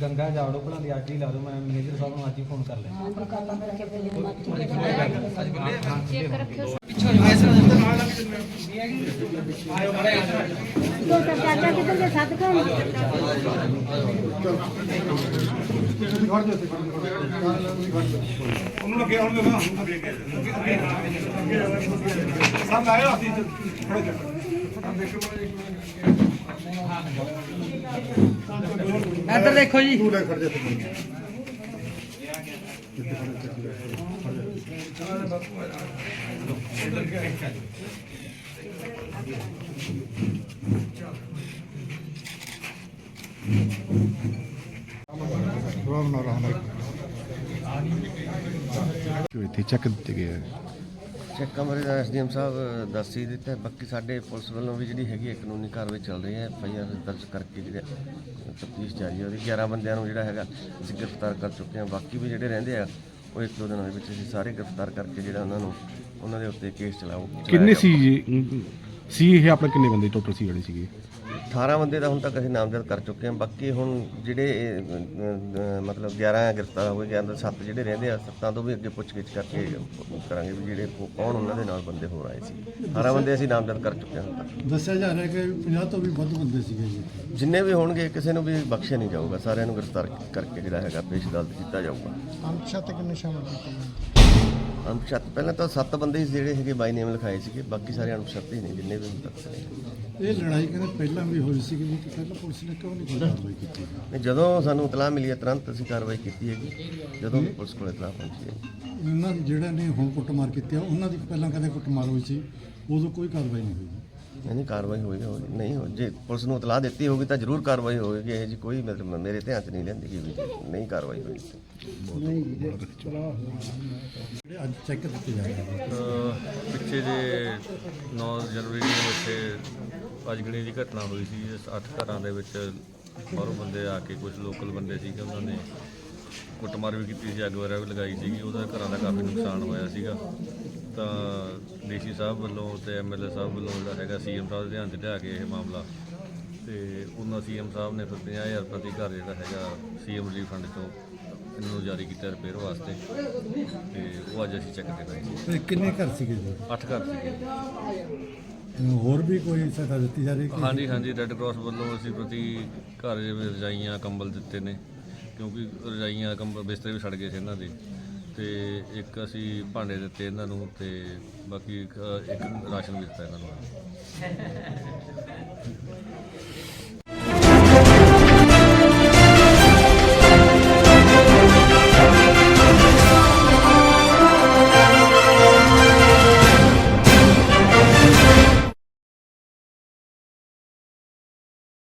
ਗੰਗਾ ਜਾਵੜੋ ਭਲਾ ਦੀ ਅੱਜ ਹੀ ਲਾ ਦੋ ਮੈਂ ਮੈਨੇਜਰ ਸਾਹਿਬ ਨੂੰ ਅੱਜ ਹੀ ਫੋਨ ਕਰ ਲੈ ਇੱਧਰ ਦੇਖੋ ਜੀ ਤੂੰ ਲੈ ਖੜ ਜਾ ਰਾਮ ਨਾ ਰਹਿਣਾ ਕਿ ਇੱਥੇ ਚੱਕ ਦਿੱਤੇ ਗਏ ਆ ਚੈੱਕ ਕਮਰੇ ਦਾ ਐਸਡੀਐਮ ਸਾਹਿਬ ਦੱਸ ਹੀ ਦਿੱਤਾ ਹੈ। ਬਾਕੀ ਸਾਡੇ ਪੁਲਿਸ ਵੱਲੋਂ ਵੀ ਜਿਹੜੀ ਹੈਗੀ ਹੈ ਕਾਨੂੰਨੀ ਕਾਰਵਾਈ ਚੱਲ ਰਹੀ ਹੈ। ਐਫਆਈਆਰ ਦਰਜ ਕਰਕੇ ਜਿਹੜੇ ਤਫਤੀਸ਼ ਜਾਰੀ ਹੈ। ਉਹਦੀ 11 ਬੰਦਿਆਂ ਨੂੰ ਜਿਹੜਾ ਹੈਗਾ ਅਸੀਂ ਗ੍ਰਿਫਤਾਰ ਕਰ ਚੁੱਕੇ ਹਾਂ। ਬਾਕੀ ਵੀ ਜਿਹੜੇ ਰਹਿੰਦੇ ਆ ਉਹ ਇੱਕ ਦੋ ਦਿਨਾਂ ਦੇ ਵਿੱਚ ਅਸੀਂ ਸਾਰੇ ਗ੍ਰਿਫਤਾਰ ਕਰਕੇ ਜਿਹੜਾ ਉਹਨਾਂ ਨੂੰ ਉਹਨਾਂ ਦੇ ਉੱਤੇ ਕੇਸ ਚਲਾਓ ਕਿੰਨੇ ਸੀ ਜੀ? ਸੀ ਇਹ ਆਪਣੇ ਕਿੰਨੇ ਬੰਦੇ? ਟੋਟਲ ਸੀ ਜਿਹੜੇ ਸੀਗੇ? 18 ਬੰਦੇ ਦਾ ਹੁਣ ਤੱਕ ਅਸੀਂ ਨਾਮਜ਼ਦ ਕਰ ਚੁੱਕੇ ਹਾਂ। ਬਾਕੀ ਹੁਣ ਜਿਹੜੇ ਇਹ, ਅ, ਅ, ਮਤਲਬ 11 ਗ੍ਰਿਫਤਾਰ ਹੋਏ ਜਾਂ 7 ਜਿਹੜੇ ਰਹਿੰਦੇ ਆ ਸੱਤਾਂ ਤੋਂ ਵੀ ਅੱਗੇ ਪੁੱਛਗਿੱਛ ਕਰਕੇ ਕਰਾਂਗੇ ਵੀ ਜਿਹੜੇ ਕੌਣ ਉਹਨਾਂ ਦੇ ਨਾਲ ਬੰਦੇ ਹੋਰ ਆਏ ਸੀ। 18 ਬੰਦੇ ਅਸੀਂ ਨਾਮਜ਼ਦ ਕਰ ਚੁੱਕੇ ਹਾਂ ਹੁਣ ਤੱਕ। ਦੱਸਿਆ ਜਾ ਰਿਹਾ ਕਿ 50 ਤੋਂ ਵੀ ਵੱਧ ਬੰਦੇ ਸੀਗੇ ਜੀ ਜਿੰਨੇ ਵੀ ਹੋਣਗੇ ਕਿਸੇ ਨੂੰ ਵੀ ਬਖਸ਼ਿਆ ਨਹੀਂ ਜਾਊਗਾ। ਸਾਰਿਆਂ ਨੂੰ ਗ੍ਰਿਫਤਾਰ ਕਰਕੇ ਜਿਹੜਾ ਹੈਗਾ ਪੇਸ਼ ਅਦਾਲਤ ਕੀਤਾ ਜਾਊਗਾ। ਅੰਸ਼ਾ ਤੱਕ ਨਿਸ਼ਾਨ ਅਨੁਸ਼ਤ ਪਹਿਲਾਂ ਤਾਂ 7 ਬੰਦੇ ਸੀ ਜਿਹੜੇ ਹੈਗੇ ਬਾਈ ਨੇਮ ਲਿਖਾਏ ਸੀਗੇ ਬਾਕੀ ਸਾਰੇ ਅਨੁਸ਼ਤ ਹੀ ਨੇ ਜਿੰਨੇ ਵੀ ਹੁਣ ਤੱਕ ਨੇ। ਇਹ ਲੜਾਈ ਕਹਿੰਦੇ ਪਹਿਲਾਂ ਵੀ ਹੋਈ ਸੀ ਕਿ ਪਹਿਲਾਂ ਪੁਲਿਸ ਨੇ ਕਿਉਂ ਨਹੀਂ ਕੋਈ ਕਾਰਵਾਈ ਕੀਤੀ? ਨਹੀਂ, ਜਦੋਂ ਸਾਨੂੰ ਇਤਲਾਹ ਮਿਲੀ ਹੈ ਤੁਰੰਤ ਅਸੀਂ ਕਾਰਵਾਈ ਕੀਤੀ ਹੈਗੀ ਜਦੋਂ ਪੁਲਿਸ ਕੋਲ ਇਤਲਾਹ ਪਹੁੰਚੀ ਹੈ। ਜਿਹੜਾ ਨੇ ਹੁਣ ਕੁੱਟਮਾਰ ਕੀਤੀ ਆ ਉਹਨਾਂ ਦੀ ਪਹਿਲਾਂ ਕਦੇ ਕੁੱਟਮਾਰ ਹੋਈ ਸੀ ਉਦੋਂ ਕੋਈ ਕਾਰਵਾਈ ਨਹੀਂ ਹੋਈ। ਨਹੀਂ ਕਾਰਵਾਈ ਹੋਏਗੀ ਹੋਏਗੀ ਨਹੀਂ ਹੋ ਜੇ ਪੁਲਿਸ ਨੂੰ ਇਤਲਾਹ ਦਿੱਤੀ ਹੋਗੀ ਤਾਂ ਜ਼ਰੂਰ ਕਾਰਵਾਈ ਹੋਏਗੀ ਇਹ ਜੀ ਕੋਈ ਮਤਲਬ ਮੇਰੇ ਧਿਆਨ 'ਚ ਨਹੀਂ ਲੈਂਦੀ ਕਿ ਵੀ ਨਹੀਂ ਕਾਰਵਾਈ ਹੋਈ। ਜਿਹੜੇ ਅੱਜ ਚੈੱਕ ਦਿੱਤੇ ਜਾ ਰਹੇ ਨੇ। ਅਹ ਪਿੱਛੇ ਜੇ 9 ਜਨਵਰੀ ਨੂੰ ਇੱਥੇ ਅਜਗਣੀ ਦੀ ਘਟਨਾ ਹੋਈ ਸੀ ਜਿਸ ਅੱਠ ਘਰਾਂ ਦੇ ਵਿੱਚ ਬਾਹਰੋਂ ਬੰਦੇ ਆ ਕੇ ਕੁਝ ਲੋਕਲ ਬੰਦੇ ਸੀਗੇ ਉਹਨਾਂ ਨੇ ਕੁੱਟਮਾਰ ਵੀ ਕੀਤੀ ਸੀ ਅੱਗ ਵਗੈਰਾ ਵੀ ਲਗਾਈ ਸੀਗੀ ਉਹਦਾ ਘਰਾਂ ਦਾ ਕਾਫੀ ਨੁਕਸਾਨ ਹੋਇਆ ਸੀਗਾ। ਤਾਂ ਡੀਸੀ ਸਾਹਿਬ ਵੱਲੋਂ ਤੇ ਐਮਐਲਏ ਸਾਹਿਬ ਵੱਲੋਂ ਜਿਹੜਾ ਹੈਗਾ ਸੀਐਮ ਸਾਹਿਬ ਦੇ ਧਿਆਨ 'ਚ ਲਿਆ ਕੇ ਇਹ ਮਾਮਲਾ। ਤੇ ਉਹਨਾਂ ਸੀਐਮ ਸਾਹਿਬ ਨੇ ਫਿਰ 50000 ਪ੍ਰਤੀ ਘਰ ਜਿਹੜਾ ਹੈਗਾ ਸੀਐਮ ਰਿਲੀਫ ਫੰਡ ਤੋਂ ਇਹਨਾਂ ਨੂੰ ਜਾਰੀ ਕੀਤਾ ਰਿਪੇਅਰ ਵਾਸਤੇ। ਤੇ ਉਹ ਅੱਜ ਅਸੀਂ ਚੈੱਕ ਰਹੇ ਸੀ ਤੇ ਕਿੰਨੇ ਘਰ ਸੀਗੇ ਜੀ? ਅੱਠ ਘਰ ਸੀਗੇ। ਹੋਰ ਵੀ ਕੋਈ ਸਹਾਇਤਾ ਦਿੱਤੀ ਜਾ ਰਹੀ ਕਿ ਹਾਂਜੀ ਹਾਂਜੀ ਰੈੱਡ ਕਰਾਸ ਵੱਲੋਂ ਅਸੀਂ ਪ੍ਰਤੀ ਘਰ ਜਿਵੇਂ ਰਜਾਈਆਂ ਕੰਬਲ ਦਿੱਤੇ ਨੇ। ਕਿਉਂਕਿ ਰਜਾਈਆਂ ਕੰਬਲ ਬਿਸਤਰੇ ਵੀ ਸੜ ਗਏ ਸੀ ਇਹਨਾਂ ਦੇ। ਤੇ ਇੱਕ ਅਸੀਂ ਭਾਂਡੇ ਦਿੱਤੇ ਇਹਨਾਂ ਨੂੰ ਤੇ ਬਾਕੀ ਇੱਕ ਇੱਕ ਰਾਸ਼ਨ ਵੀ ਦਿੱਤਾ ਇਹਨਾਂ ਨੂੰ।